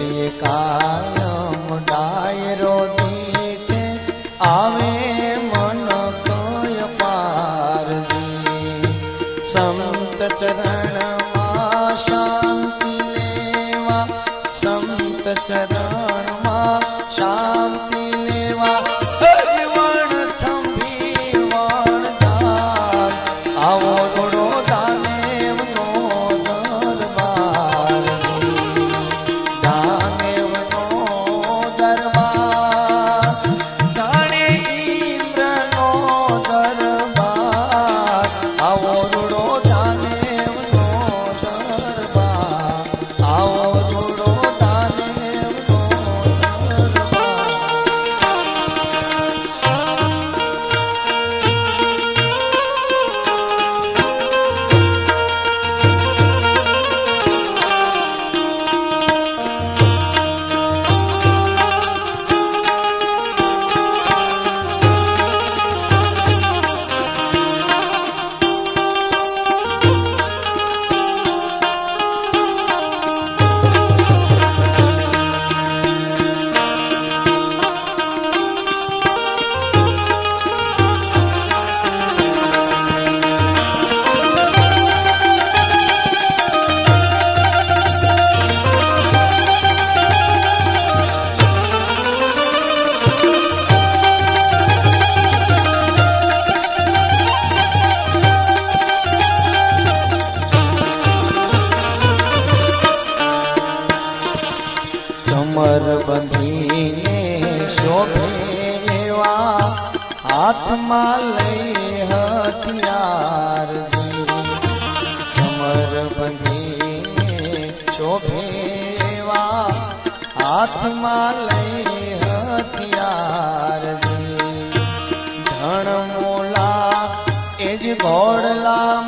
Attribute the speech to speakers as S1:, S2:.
S1: ગેલીએ કાયમ ડાયરો દીઠે આવે મન કય પારજી. સંત ચરણમાં શાંતિ લેવા, સંત ચરણમાં શાંતિ ચમર બંધીને શોભે એવા હાથમાં લઈ હથિયાર ચમર બંધીને શોભે હાથમાં લઈ હથિયાર ધણ મોલા એ જ ઘોડલા